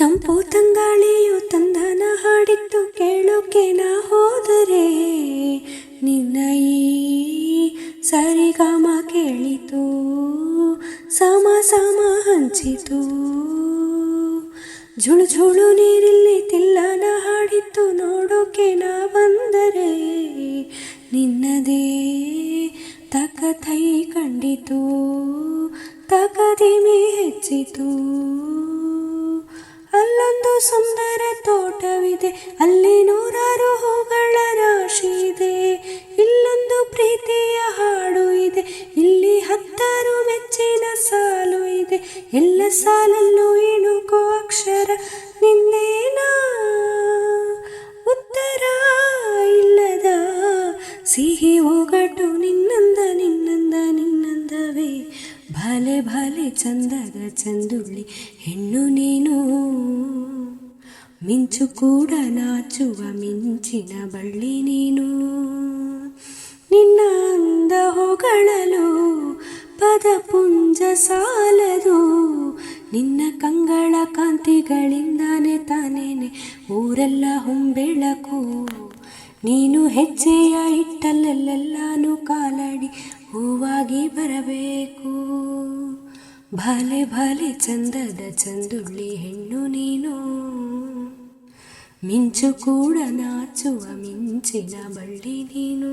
ತಂಪು ತಂಗಾಳಿಯು ತಂದನ ಹಾಡಿತ್ತು, ಕೇಳೋಕೆ ನಾ ಹೋದರೆ ನಿನ್ನ ಈ ಸರಿಗಮ ಕೇಳಿತು, ಸಮ ಸಮ ಹಂಚಿತು. ಝುಳು ಝುಳು ನೀರಿಲ್ಲಿ ತಿಲ್ಲನ ಹಾಡಿತ್ತು, ನೋಡೋಕೆ ನಾ ಬಂದರೆ ನಿನ್ನದೇ ತಕಥೈ ಕಂಡಿತು ತಕದಿಮೆ ಹೆಚ್ಚಿತು. ಅಲ್ಲೊಂದು ಸುಂದರ ತೋಟವಿದೆ, ಅಲ್ಲಿ ನೂರಾರು ಹೂಗಳ ರಾಶಿ ಇದೆ. ಇಲ್ಲೊಂದು ಪ್ರೀತಿಯ ಹಾಡು ಇದೆ, ಇಲ್ಲಿ ಹತ್ತಾರು ಮೆಚ್ಚಿನ ಸಾಲು ಇದೆ. ಎಲ್ಲ ಸಾಲಲ್ಲೂ ಇಣುಕೋ ಅಕ್ಷರ ನಿನ್ನೇನಾ? ಉತ್ತರ ಇಲ್ಲದ ಸಿಹಿ ಒಗಟು ನಿನ್ನಂದ ನಿನ್ನಂದ, ನಿನ್ನಂದವೇ. ಭಲೆ ಭಲೆ ಚಂದದ ಚಂದುಳ್ಳಿ, ಹೆಣ್ಣು ನೀನು ಮಿಂಚು ಕೂಡ ನಾಚುವ ಮಿಂಚಿನ ಬಳ್ಳಿ ನೀನು. ನಿನ್ನ ಅಂದ ಹೊಗಳಲು ಪದಪುಂಜ ಸಾಲದು. ನಿನ್ನ ಕಂಗಳ ಕಾಂತಿಗಳಿಂದಾನೆ ತಾನೇನೆ ಊರೆಲ್ಲ ಹೊಂಬೆಳಕು. ನೀನು ಹೆಜ್ಜೆಯ ಇಟ್ಟಲ್ಲೆಲ್ಲಾನು ಕಾಲಡಿ ಹೂವಾಗಿ ಬರಬೇಕು. ಭಲೆ ಭಲೆ ಚಂದದ ಚಂದುಳ್ಳಿ ಹೆಣ್ಣು ನೀನು. ಮಿಂಚು ಕೂಡ ನಾಚುವ ಮಿಂಚಿನ ಬಳ್ಳಿ ನೀನು